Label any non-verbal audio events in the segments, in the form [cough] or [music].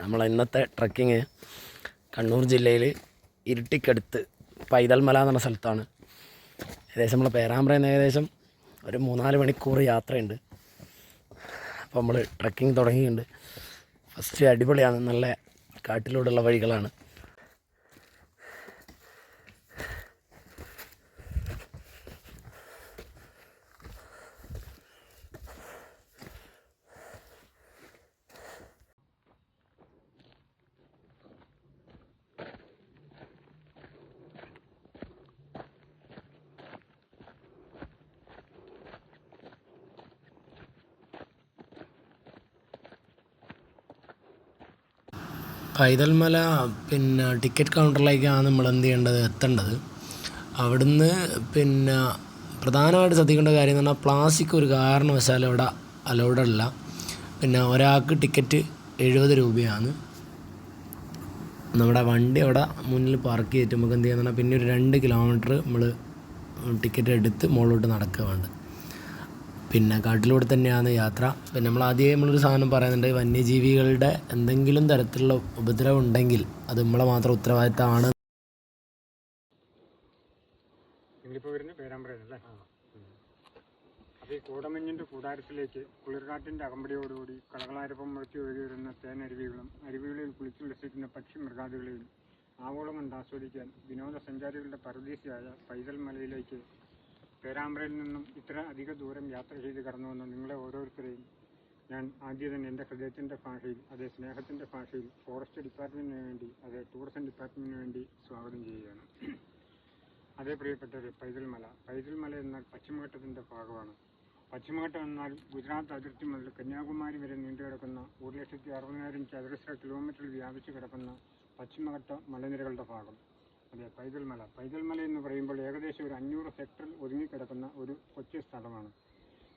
നമ്മൾ ഇന്നത്തെ ട്രക്കിങ് കണ്ണൂർ ജില്ലയിൽ ഇരുട്ടിക്കടുത്ത് പൈതൽമല എന്ന് സ്ഥലത്താണ്. ഏകദേശം നമ്മൾ പേരാമ്പ്രയിൽ ഏകദേശം ഒരു മൂന്നാൽ മണിക്കൂർ യാത്രയുണ്ട്. അപ്പോൾ നമ്മൾ ട്രക്കിംഗ് തുടങ്ങിയിട്ടുണ്ട്. ഫസ്റ്റ് അടിപൊളിയാണ്. നല്ല കാട്ടിലൂടെയുള്ള വഴികളാണ്. പൈതൽമല പിന്നെ ടിക്കറ്റ് കൗണ്ടറിലേക്കാണ് നമ്മൾ എന്ത് ചെയ്യേണ്ടത്? എത്തേണ്ടത്. അവിടുന്ന് പിന്നെ പ്രധാനമായിട്ട് ശ്രദ്ധിക്കേണ്ട കാര്യം എന്ന് പറഞ്ഞാൽ പ്ലാസ്റ്റിക് ഒരു കാരണവശാലും അവിടെ അലൗഡ് അല്ല. പിന്നെ ഒരാൾക്ക് ടിക്കറ്റ് എഴുപത് രൂപയാണ്. നമ്മുടെ വണ്ടി അവിടെ മുന്നിൽ പാർക്ക് ചെയ്തിട്ട് നമുക്ക് എന്ത് ചെയ്യാന്ന് പറഞ്ഞാൽ പിന്നെ ഒരു രണ്ട് കിലോമീറ്റർ നമ്മൾ ടിക്കറ്റ് എടുത്ത് മുകളിലോട്ട് നടക്കുക വേണ്ട പിന്നെ കാട്ടിലൂടെ തന്നെയാണ് യാത്ര. പിന്നെ നമ്മൾ ആദ്യമേ നമ്മളൊരു സാധനം പറയുന്നുണ്ട് വന്യജീവികളുടെ എന്തെങ്കിലും തരത്തിലുള്ള ഉപദ്രവം ഉണ്ടെങ്കിൽ അത് നമ്മളെ മാത്രം ഉത്തരവാദിത്തമാണ്. അപ്പോൾ ഈ കൂടമഞ്ഞിന്റെ കൂടാരത്തിലേക്ക് കുളിർകാറ്റിന്റെ അകമ്പടിയോടുകൂടി കളകളാരപ്പം മുഴക്കി ഒഴുകി വരുന്ന തേനരുവികളും അരുവികളിൽ കുളിച്ചുല്ലസിക്കുന്ന പക്ഷി മൃഗാദികളെയും ആവോളം കണ്ട് ആസ്വദിക്കാൻ വിനോദസഞ്ചാരികളുടെ പരദീസയായ പൈതൽ മലയിലേക്ക് പേരാമ്പ്രയിൽ നിന്നും ഇത്ര അധിക ദൂരം യാത്ര ചെയ്ത് കടന്നു വന്ന നിങ്ങളെ ഓരോരുത്തരെയും ഞാൻ ആദ്യം തന്നെ എന്റെ ഹൃദയത്തിന്റെ ഭാഷയിൽ അതേ സ്നേഹത്തിന്റെ ഭാഷയിൽ ഫോറസ്റ്റ് ഡിപ്പാർട്ട്മെന്റിന് വേണ്ടി അതേ ടൂറിസം ഡിപ്പാർട്ട്മെന്റിന് വേണ്ടി സ്വാഗതം ചെയ്യുകയാണ്. അതേ പ്രിയപ്പെട്ടവരെ പൈതൽമല. പൈതൽമല എന്നാൽ പശ്ചിമഘട്ടത്തിന്റെ ഭാഗമാണ്. പശ്ചിമഘട്ടം എന്നാൽ ഗുജറാത്ത് അതിർത്തി മുതൽ കന്യാകുമാരി വരെ നീണ്ടു കിടക്കുന്ന ഒരു ലക്ഷത്തി അറുപതിനായിരം ചതുരശ്ര കിലോമീറ്ററിൽ വ്യാപിച്ചു കിടക്കുന്ന പശ്ചിമഘട്ട മലനിരകളുടെ ഭാഗം. അതെ പൈതൽമല. പൈതൽമല എന്ന് പറയുമ്പോൾ ഏകദേശം ഒരു അഞ്ഞൂറ് ഹെക്ടറിൽ ഒതുങ്ങിക്കിടക്കുന്ന ഒരു കൊച്ചു സ്ഥലമാണ്.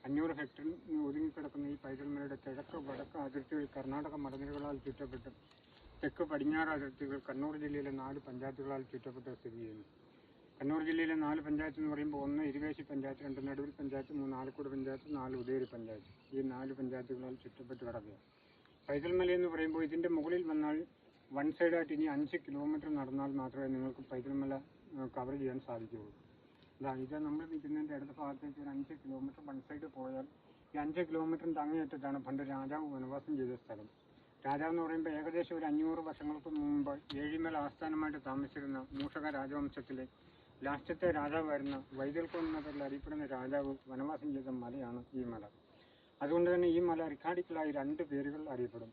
അഞ്ഞൂറ് ഹെക്ടറിൽ ഒതുങ്ങിക്കിടക്കുന്ന ഈ പൈതൽമലയുടെ കിഴക്ക് വടക്ക് അതിർത്തികൾ കർണാടക മലനിരകളാൽ ചുറ്റപ്പെട്ട് തെക്ക് പടിഞ്ഞാറ് അതിർത്തികൾ കണ്ണൂർ ജില്ലയിലെ നാല് പഞ്ചായത്തുകളാൽ ചുറ്റപ്പെട്ട് സ്ഥിതി ചെയ്യുന്നു. കണ്ണൂർ ജില്ലയിലെ നാല് പഞ്ചായത്ത് എന്ന് പറയുമ്പോൾ ഒന്ന് ഇരുവേശി പഞ്ചായത്ത് രണ്ട് നടുവിൽ പഞ്ചായത്ത് മൂന്ന് ആലക്കോട് പഞ്ചായത്ത് നാല് ഉദയരി പഞ്ചായത്ത്. ഈ നാല് പഞ്ചായത്തുകളാൽ ചുറ്റപ്പെട്ട് കിടക്കുകയാണ്. പൈതൽമല എന്ന് പറയുമ്പോൾ ഇതിന്റെ മുകളിൽ വന്നാൽ വൺ സൈഡായിട്ട് ഇനി അഞ്ച് കിലോമീറ്റർ നടന്നാൽ മാത്രമേ നിങ്ങൾക്ക് പൈതൽമല കവർ ചെയ്യാൻ സാധിക്കുകയുള്ളൂ. അല്ല ഇത് നമ്മൾ നിൽക്കുന്നതിന്റെ അടുത്ത ഭാഗത്തേക്ക് ഒരു അഞ്ച് കിലോമീറ്റർ വൺ സൈഡ് പോയാൽ ഈ അഞ്ച് കിലോമീറ്ററിന്റെ അങ്ങേയറ്റത്താണ് പണ്ട് രാജാവ് വനവാസം ചെയ്ത സ്ഥലം. രാജാവ് എന്ന് പറയുമ്പോൾ ഏകദേശം ഒരു അഞ്ഞൂറ് വർഷങ്ങൾക്ക് മുമ്പ് ഏഴിമല ആസ്ഥാനമായിട്ട് താമസിച്ചിരുന്ന മൂഷക രാജവംശത്തിലെ ലാസ്റ്റത്തെ രാജാവായിരുന്ന എന്ന അറിയപ്പെടുന്ന രാജാവ് വനവാസം ചെയ്ത മലയാണ് ഈ മല. അതുകൊണ്ട് തന്നെ ഈ മല റിക്കാർഡിക്കലായി രണ്ട് പേരുകൾ അറിയപ്പെടും.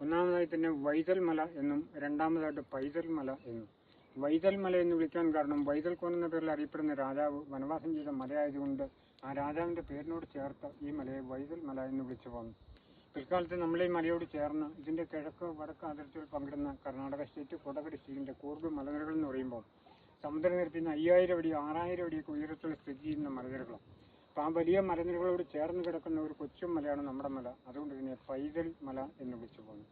ഒന്നാമതായി തന്നെ വൈതൽ മല എന്നും രണ്ടാമതായിട്ട് പൈതൽ മല എന്നും. വൈതൽ മല എന്ന് വിളിക്കാൻ കാരണം വൈതൽ കോൻ എന്ന പേരിൽ അറിയപ്പെടുന്ന രാജാവ് വനവാസം ചെയ്ത മലയായതുകൊണ്ട് ആ രാജാവിന്റെ പേരിനോട് ചേർത്ത് ഈ മലയെ വൈതൽ മല എന്ന് വിളിച്ചു പോകുന്നു പിൽക്കാലത്ത് നമ്മൾ ഈ മലയോട് ചേർന്ന് ഇതിന്റെ കിഴക്ക് വടക്ക് അതിർത്തികൾ പങ്കിടുന്ന കർണാടക സ്റ്റേറ്റ് കൊടക് ഡിസ്ട്രിക്റ്റിന്റെ കൂർഗ് മലനിരകൾ എന്ന് പറയുമ്പോൾ സമുദ്രനിരപ്പിൽ നിന്ന് അയ്യായിരം അടി ആറായിരം അടിയൊക്കെ ഉയരത്തിൽ സ്ഥിതി ചെയ്യുന്ന മലനിരകളാണ്. ആ വലിയ മലനിരകളോട് ചേർന്ന് കിടക്കുന്ന ഒരു കൊച്ചു മലയാണ് നമ്മുടെ മല. അതുകൊണ്ട് ഇതിനെ പൈതൽ മല എന്ന് വിളിച്ചു പോകുന്നു.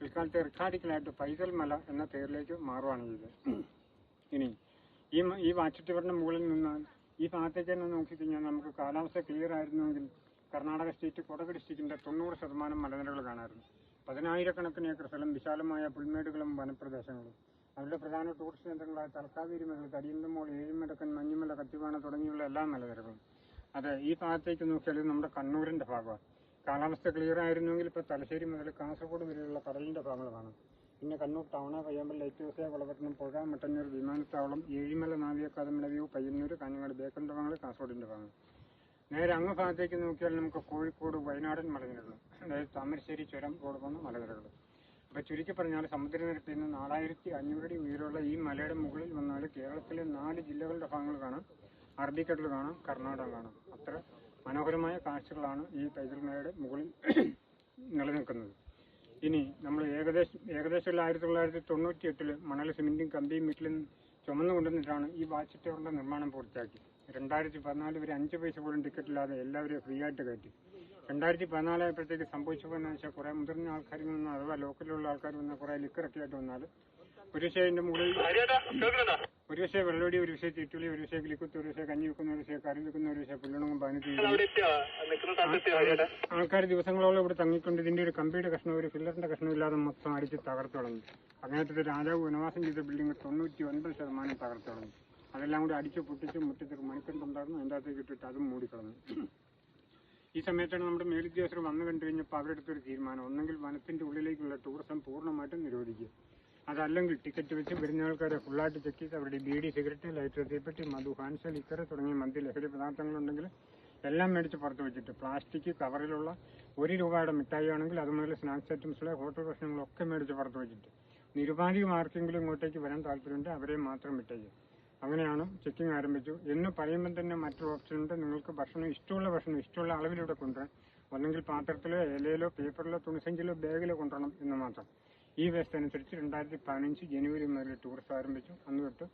പിൽക്കാലത്ത് റിക്കാർഡിക്കലായിട്ട് പൈതൽ മല എന്ന പേരിലേക്ക് മാറുകയാണ് ചെയ്തത് ഇനി ഈ ഈ വാച്ചുട്ടിവറിന്റെ മുകളിൽ നിന്നാൽ ഈ ഭാഗത്തേക്ക് തന്നെ നോക്കിക്കഴിഞ്ഞാൽ നമുക്ക് കാലാവസ്ഥ ക്ലിയർ ആയിരുന്നുവെങ്കിൽ കർണാടക സ്റ്റേറ്റ് കൊടക് സ്റ്റേറ്റിന്റെ തൊണ്ണൂറ് ശതമാനം മലനിരകൾ കാണാറുണ്ട് പതിനായിരക്കണക്കിന് ഏക്കർ സ്ഥലം വിശാലമായ പുൽമേടുകളും വനപ്രദേശങ്ങളും. അവരുടെ പ്രധാന ടൂറിസ്റ്റ് കേന്ദ്രങ്ങളായ തലക്കാവേരി മലകൾ കരിയന്തമോൾ ഏഴിമടക്കൻ മഞ്ഞുമല കത്തിവാണ തുടങ്ങിയുള്ള എല്ലാ മലനിരകളും. അതെ ഈ ഭാഗത്തേക്ക് നോക്കിയാൽ നമ്മുടെ കണ്ണൂരിന്റെ ഭാഗമാണ്. കാലാവസ്ഥ ക്ലിയർ ആയിരുന്നെങ്കിൽ ഇപ്പോൾ തലശ്ശേരി മുതൽ കാസർഗോഡ് വരെയുള്ള കടലിന്റെ ഭാഗങ്ങൾ കാണാം പിന്നെ Kannur town Payyambalam light house Valapattanam പുഴ മട്ടന്നൂർ വിമാനത്താവളം ഏഴിമല നാവിക അക്കാദമിയുടെ വ്യൂ പയ്യന്നൂർ കാഞ്ഞങ്ങാട് ബേക്കന്റെ ഭാഗങ്ങൾ കാസർഗോഡിന്റെ ഭാഗങ്ങൾ. നേരെ അങ്ങ് ഭാഗത്തേക്ക് നോക്കിയാൽ നമുക്ക് കോഴിക്കോട് വയനാടൻ മലനിരകൾ അതായത് താമരശ്ശേരി ചുരം റോഡ് പോകുന്ന മലനിരകൾ. അപ്പോൾ ചുരുക്കി പറഞ്ഞാൽ സമുദ്രനിരപ്പിൽ നിന്ന് നാലായിരത്തി അഞ്ഞൂറടി ഉയരമുള്ള ഈ മലയുടെ മുകളിൽ വന്നാൽ കേരളത്തിലെ നാല് ജില്ലകളുടെ ഭാഗങ്ങൾ കാണാം. അറബിക്കടൽ കാണാം കർണാടക കാണാം അത്ര മനോഹരമായ കാഴ്ചകളാണ് ഈ പൈതൽമലയുടെ മുകളിൽ [clears throat] നിലനിൽക്കുന്നത്. ഇനി നമ്മൾ ഏകദേശം ഏകദേശം ആയിരത്തി തൊള്ളായിരത്തി തൊണ്ണൂറ്റി എട്ടിൽ മണൽ സിമെന്റും കമ്പിയും വീട്ടിലും ചുമന്നു കൊണ്ടുവന്നിട്ടാണ് ഈ വാച്ച് നിർമ്മാണം പൂർത്തിയാക്കി രണ്ടായിരത്തി പതിനാല് വരെ അഞ്ച് പൈസ പോലും ടിക്കറ്റ് ഇല്ലാതെ എല്ലാവരെയും ഫ്രീ ആയിട്ട് കയറ്റി. രണ്ടായിരത്തി പതിനാലായപ്പോഴത്തേക്ക് സംഭവിച്ചപ്പോൾ എന്ന് വെച്ചാൽ കുറേ മുതിർന്ന ആൾക്കാരിൽ നിന്ന് അഥവാ ലോക്കലിലുള്ള ആൾക്കാർ വന്ന് കുറേ ലിക്കറൊക്കെ ആയിട്ട് വന്നാൽ ഒരു പക്ഷേ അതിന്റെ മുകളിൽ ഒരു പക്ഷേ വെള്ളോടി ഒരു പക്ഷേ ചുറ്റുളി ഒരു പക്ഷേ കിളിക്കുത്ത് ഒരു പക്ഷേ കഞ്ഞി വെക്കുന്ന ഒരു പക്ഷേ കറി വെക്കുന്ന ഒരു പക്ഷേ പുല്ലണങ്ങും പതിനെട്ട് ആൾക്കാർ ദിവസങ്ങളോളം ഇവിടെ തങ്ങിക്കൊണ്ട് ഇതിന്റെ ഒരു കമ്പിയുടെ കഷ്ണം ഒരു ഫില്ലറിന്റെ കഷ്ണം ഇല്ലാതെ മൊത്തം അടിച്ച് തകർത്തു തുടങ്ങി അങ്ങനത്തെ രാജാവ് വനവാസം ചെയ്ത ബിൽഡിംഗ് തൊണ്ണൂറ്റി ഒൻപത് ശതമാനം തകർത്തു തുടങ്ങി അതെല്ലാം കൂടി അടിച്ച് പൊട്ടിച്ച് മുറ്റത്തൊരു മണിക്കണ്ടുണ്ടായിരുന്നു അതിന്റെ അകത്തേക്ക് ഇട്ടിട്ട് അതും മൂടിക്കളഞ്ഞു. ഈ സമയത്താണ് നമ്മുടെ മേലുദ്യോഗസ്ഥർ വന്നു കണ്ടു കഴിഞ്ഞപ്പോൾ അവരെടുത്തൊരു തീരുമാനം. ഒന്നെങ്കിൽ വനത്തിന്റെ ഉള്ളിലേക്കുള്ള ടൂറിസം പൂർണമായിട്ടും നിരോധിക്കുക. അതല്ലെങ്കിൽ ടിക്കറ്റ് വെച്ച് വരുന്ന ആൾക്കാരെ ഫുള്ളായിട്ട് ചെക്ക് ചെയ്ത് അവരുടെ ബീഡി സിഗരറ്റ് ലൈറ്റർ തീപ്പെട്ടി മധു ഹാൻസൽ ഇക്കറ തുടങ്ങിയ മദ്യ ലഹരി പദാർത്ഥങ്ങളുണ്ടെങ്കിൽ എല്ലാം മേടിച്ച് പുറത്ത് വെച്ചിട്ട് പ്ലാസ്റ്റിക് കവറിലുള്ള ഒരു രൂപയുടെ മിഠായി ആണെങ്കിൽ അത് മുതൽ സ്നാക്സ് ഐറ്റംസിലെ ഹോട്ടൽ ഭക്ഷണങ്ങളൊക്കെ മേടിച്ച് പുറത്ത് വെച്ചിട്ട്. നിരുപാധികം ആർക്കെങ്കിലും ഇങ്ങോട്ടേക്ക് വരാൻ താല്പര്യമുണ്ട് അവരെ മാത്രം വിട്ടേക്ക് അങ്ങനെയാണ് ചെക്കിംഗ് ആരംഭിച്ചു. എന്ന് പറയുമ്പോൾ തന്നെ മറ്റൊരു ഓപ്ഷൻ ഉണ്ട്. നിങ്ങൾക്ക് ഭക്ഷണം ഇഷ്ടമുള്ള ഭക്ഷണം ഇഷ്ടമുള്ള അളവിലൂടെ കൊണ്ടുവരാൻ ഒന്നെങ്കിൽ പാത്രത്തിലോ ഇലയിലോ പേപ്പറിലോ തുണിസഞ്ചിയിലോ ബാഗിലോ കൊണ്ടുവരണം എന്ന് മാത്രം. ഈ വ്യവസ്ഥ അനുസരിച്ച് രണ്ടായിരത്തി പതിനഞ്ച് ജനുവരി മുതൽ ടൂറിസം ആരംഭിച്ചു. അന്ന് തൊട്ട്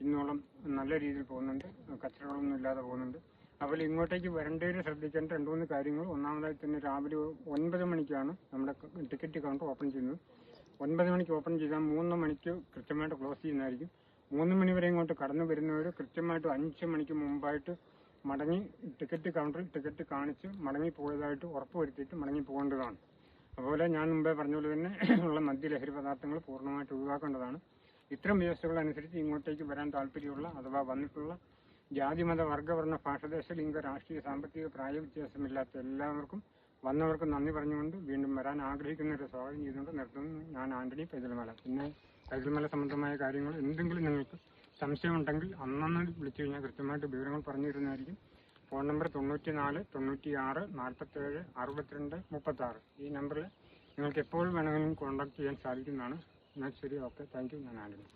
ഇന്നോളം നല്ല രീതിയിൽ പോകുന്നുണ്ട്. കച്ചറകളൊന്നും ഇല്ലാതെ പോകുന്നുണ്ട്. അതുപോലെ ഇങ്ങോട്ടേക്ക് വരേണ്ടവർ ശ്രദ്ധിക്കേണ്ട രണ്ട് മൂന്ന് കാര്യങ്ങൾ. ഒന്നാമതായി തന്നെ രാവിലെ ഒൻപത് മണിക്കാണ് നമ്മുടെ ടിക്കറ്റ് കൗണ്ടർ ഓപ്പൺ ചെയ്യുന്നത്. ഒൻപത് മണിക്ക് ഓപ്പൺ ചെയ്താൽ മൂന്ന് മണിക്ക് കൃത്യമായിട്ട് ക്ലോസ് ചെയ്യുന്നതായിരിക്കും. മൂന്ന് മണി വരെ ഇങ്ങോട്ട് കടന്നു വരുന്നവർ കൃത്യമായിട്ട് അഞ്ച് മണിക്ക് മുമ്പായിട്ട് മടങ്ങി ടിക്കറ്റ് കൗണ്ടറിൽ ടിക്കറ്റ് കാണിച്ച് മടങ്ങി പോയതായിട്ട് ഉറപ്പുവരുത്തിയിട്ട് മടങ്ങി പോകേണ്ടതാണ്. അതുപോലെ ഞാൻ മുമ്പേ പറഞ്ഞ പോലെ തന്നെ [clears throat] ഉള്ള മദ്യലഹരി പദാർത്ഥങ്ങൾ പൂർണമായിട്ട് ഒഴിവാക്കേണ്ടതാണ്. ഇത്തരം വ്യവസ്ഥകൾ അനുസരിച്ച് ഇങ്ങോട്ടേക്ക് വരാൻ താല്പര്യമുള്ള അഥവാ വന്നിട്ടുള്ള ജാതി മത വർഗവർണ ഭാഷദേശ ലിംഗ രാഷ്ട്രീയ സാമ്പത്തിക പ്രായ വ്യത്യാസമില്ലാത്ത എല്ലാവർക്കും വന്നവർക്ക് നന്ദി പറഞ്ഞുകൊണ്ട് വീണ്ടും വരാൻ ആഗ്രഹിക്കുന്നവരെ സ്വാഗതം ചെയ്തുകൊണ്ട് നിർത്തുന്നു. ഞാൻ ആന്റണി പൈതൽമല. പിന്നെ പൈതൽമല സംബന്ധമായ കാര്യങ്ങൾ എന്തെങ്കിലും നിങ്ങൾക്ക് സംശയമുണ്ടെങ്കിൽ അന്നന്ന് വിളിച്ചു കഴിഞ്ഞാൽ കൃത്യമായിട്ട് വിവരങ്ങൾ പറഞ്ഞു തരുന്നതായിരിക്കും. ഫോൺ നമ്പർ തൊണ്ണൂറ്റി നാല് തൊണ്ണൂറ്റി ആറ് നാൽപ്പത്തേഴ് അറുപത്തിരണ്ട് മുപ്പത്തി ആറ് ഈ നമ്പറിൽ നിങ്ങൾക്ക് എപ്പോൾ വേണമെങ്കിലും കോൺടാക്ട് ചെയ്യാൻ സാധിക്കുന്നതാണ്. എന്നാൽ ശരി ഓക്കെ. Thank you. ഞാൻ ആന്റണി.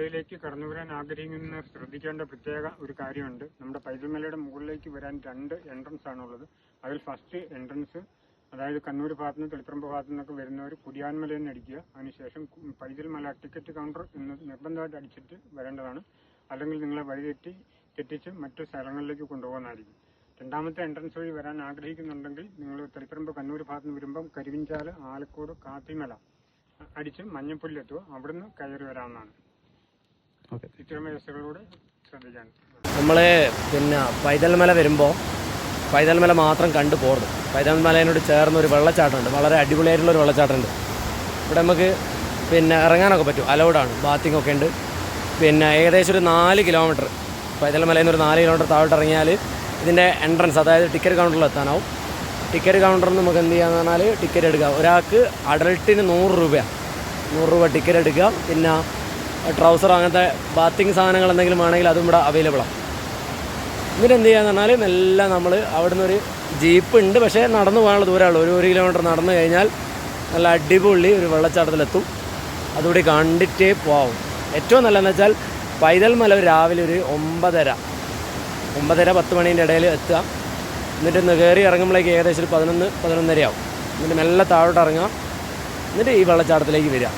ജില്ലയിലേക്ക് കടന്നു വരാൻ ആഗ്രഹിക്കുന്നവർ ശ്രദ്ധിക്കേണ്ട പ്രത്യേക ഒരു കാര്യമുണ്ട്. നമ്മുടെ പൈതൽമലയുടെ മുകളിലേക്ക് വരാൻ രണ്ട് എൻട്രൻസ് ആണുള്ളത്. അതിൽ ഫസ്റ്റ് എൻട്രൻസ് അതായത് കണ്ണൂർ ഭാഗത്ത് നിന്ന് തെളിപ്പറമ്പ് ഭാഗത്തു നിന്നൊക്കെ വരുന്നവർ കുടിയാൻമല തന്നെ അടിക്കുക. അതിനുശേഷം പൈതൽമല ടിക്കറ്റ് കൗണ്ടർ എന്ന് നിർബന്ധമായിട്ട് അടിച്ചിട്ട് വരേണ്ടതാണ്. അല്ലെങ്കിൽ നിങ്ങളെ വഴിതെറ്റി തെറ്റിച്ച് മറ്റു സ്ഥലങ്ങളിലേക്ക് കൊണ്ടുപോകുന്നതായിരിക്കും. രണ്ടാമത്തെ എൻട്രൻസ് വഴി വരാൻ ആഗ്രഹിക്കുന്നുണ്ടെങ്കിൽ നിങ്ങൾ തെളിപ്പറമ്പ് കണ്ണൂർ ഭാഗത്ത് നിന്ന് വരുമ്പം കരിവിഞ്ചാൽ ആലക്കോട് കാപ്പിമല അടിച്ച് മഞ്ഞപ്പുല്ലെത്തുക അവിടുന്ന് കയറി വരാവുന്നതാണ് ഓക്കെ ഇത്തരം വ്യവസ്ഥകളോട് ശ്രദ്ധിക്കാൻ നമ്മൾ പിന്നെ പൈതൽമല വരുമ്പോൾ പൈതൽമല മാത്രം കണ്ടു പോകരുത് പൈതൽമലയോട് ചേർന്ന് ഒരു വെള്ളച്ചാട്ടമുണ്ട്. വളരെ അടിപൊളിയായിട്ടുള്ള ഒരു വെള്ളച്ചാട്ടമുണ്ട്. ഇവിടെ നമുക്ക് പിന്നെ ഇറങ്ങാനൊക്കെ പറ്റും. അലൗഡാണ്. ബാത്തിങ് ഒക്കെ ഉണ്ട്. പിന്നെ ഏകദേശം ഒരു നാല് കിലോമീറ്റർ. പൈതൽമലയിൽ നിന്ന് ഒരു നാല് കിലോമീറ്റർ താഴോട്ട് ഇറങ്ങിയാൽ ഇതിന്റെ എൻട്രൻസ് അതായത് ടിക്കറ്റ് കൗണ്ടറിൽ എത്താനാവും. ടിക്കറ്റ് കൗണ്ടറിൽ നമുക്ക് എന്ത് ചെയ്യാന്ന് പറഞ്ഞാൽ ടിക്കറ്റ് എടുക്കാം. ഒരാൾക്ക് അഡൾട്ടിന് നൂറ് രൂപയാണ് നൂറ് രൂപ ടിക്കറ്റ് എടുക്കുക. പിന്നെ ട്രൗസർ അങ്ങനത്തെ ബാത്തിങ് സാധനങ്ങൾ എന്തെങ്കിലും ആണെങ്കിൽ അതും ഇവിടെ അവൈലബിളാണ് എന്നിട്ട് എന്ത് ചെയ്യാന്ന് പറഞ്ഞാൽ മെല്ലെ നമ്മൾ അവിടെ ഒരു ജീപ്പ് ഉണ്ട് പക്ഷേ നടന്നു പോകാനുള്ള ദൂരമുള്ളൂ ഒരു ഒരു കിലോമീറ്റർ നടന്നു കഴിഞ്ഞാൽ നല്ല അടിപൊളി ഒരു വെള്ളച്ചാട്ടത്തിലെത്തും. അതുകൂടി കണ്ടിട്ടേ പോവും. ഏറ്റവും നല്ലതെന്ന് വെച്ചാൽ പൈതൽ മല രാവിലെ ഒരു ഒമ്പതര ഒമ്പതര പത്ത് മണീന്റെ ഇടയിൽ എത്തുക. എന്നിട്ട് ഒന്ന് കയറി ഇറങ്ങുമ്പോഴേക്ക് ഏകദേശം പതിനൊന്ന് പതിനൊന്നരയാവും. എന്നിട്ട് മെല്ലെ താഴോട്ട് ഇറങ്ങുക. എന്നിട്ട് ഈ വെള്ളച്ചാട്ടത്തിലേക്ക് വരിക.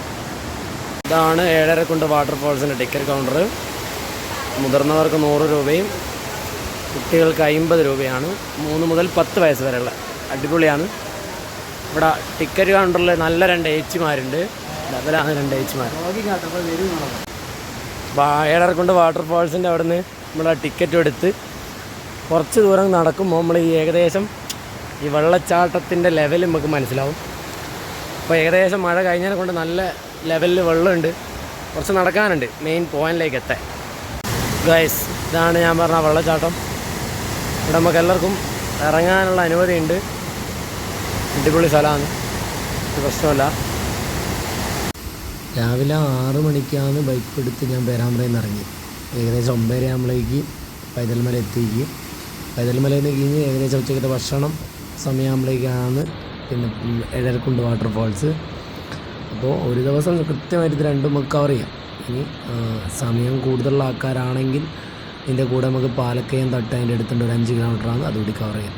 ഇതാണ് ഏഴരക്കുണ്ട് വാട്ടർഫോൾസിന്റെ ടിക്കറ്റ് കൗണ്ടർ. മുതിർന്നവർക്ക് നൂറ് രൂപയും കുട്ടികൾക്ക് അമ്പത് രൂപയാണ്. മൂന്ന് മുതൽ പത്ത് വയസ്സ് വരെയുള്ള അടിപൊളിയാണ്. ഇവിടെ ടിക്കറ്റ് കൗണ്ടറിൽ നല്ല രണ്ട് ഏച്ചിമാരുണ്ട്. അതിലാണ് രണ്ട് ഏച്ചിമാർ ഏഴരക്കുണ്ട് വാട്ടർഫോൾസിന്റെ അവിടെ നിന്ന് നമ്മൾ ടിക്കറ്റ് എടുത്ത് കുറച്ച് ദൂരം നടക്കുമ്പോൾ നമ്മൾ ഈ ഏകദേശം ഈ വെള്ളച്ചാട്ടത്തിന്റെ ലെവൽ നമുക്ക് മനസ്സിലാവും. അപ്പോൾ ഏകദേശം മഴ കഴിഞ്ഞതിനെ കൊണ്ട് നല്ല ലെവലിൽ വെള്ളമുണ്ട്. കുറച്ച് നടക്കാനുണ്ട്. മെയിൻ പോയിന്റിലേക്ക് എത്താൻ. ഗൈസ് ഇതാണ് ഞാൻ പറഞ്ഞ വെള്ളച്ചാട്ടം. ഇവിടെ നമുക്ക് എല്ലാവർക്കും ഇറങ്ങാനുള്ള അനുമതിയുണ്ട്. അടിപൊളി സ്ഥലമാണ്. പ്രശ്നമല്ല രാവിലെ ആറ് മണിക്കാണ് ബൈക്ക് എടുത്ത് ഞാൻ പേരാമ്പ്രയിൽ നിന്ന് ഇറങ്ങി ഏകദേശം ഒമ്പതര ആകുമ്പോഴേക്ക് പൈതൽമല എത്തിക്ക് പൈതൽമലയിൽ നിന്ന് കഴിഞ്ഞ് ഏകദേശം ഉച്ചക്കത്തെ ഭക്ഷണം സമയമാകുമ്പോഴേക്കാണ് പിന്നെ എഴരക്കുണ്ട് വാട്ടർഫോൾസ് അപ്പോൾ ഒരു ദിവസം കൃത്യമായിട്ട് രണ്ട് രണ്ടും നമുക്ക് കവർ ചെയ്യാം. ഇനി സമയം കൂടുതലുള്ള ആൾക്കാരാണെങ്കിൽ ഇതിന്റെ കൂടെ നമുക്ക് പാലക്കയം തട്ട് അതിന്റെ അടുത്തുണ്ട്. ഒരു അഞ്ച് കിലോമീറ്ററാണ് അതുകൂടി കവർ ചെയ്യാം.